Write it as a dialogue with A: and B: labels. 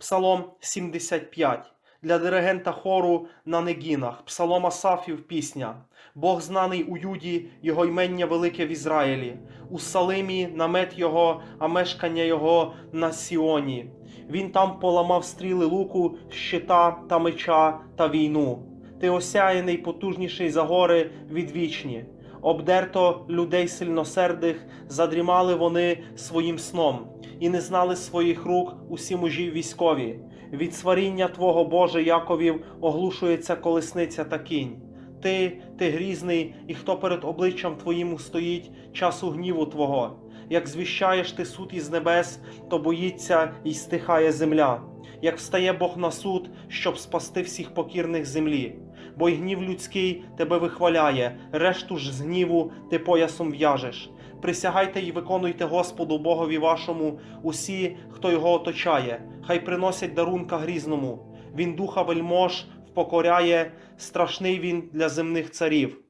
A: Псалом 75. Для диригента хору на негінах. Псалом Асафів пісня. Бог знаний у Юді, його ймення велике в Ізраїлі. У Салимі намет його, а мешкання його на Сіоні. Він там поламав стріли луку, щита та меча та війну. Ти осяяний потужніший за гори відвічні. Обдерто людей сильносердих, задрімали вони своїм сном, і не знали своїх рук усі мужі військові. Від сваріння Твого Боже Яковів оглушується колесниця та кінь. Ти, ти грізний, і хто перед обличчям Твоїм стоїть часу гніву Твого. Як звіщаєш ти суд із небес, то боїться і стихає земля. Як встає Бог на суд, щоб спасти всіх покірних землі. Бо й гнів людський тебе вихваляє, решту ж з гніву ти поясом в'яжеш. Присягайте й виконуйте Господу Богові вашому усі, хто його оточає, хай приносять дарунка грізному. Він духа вельмож впокоряє, страшний він для земних царів.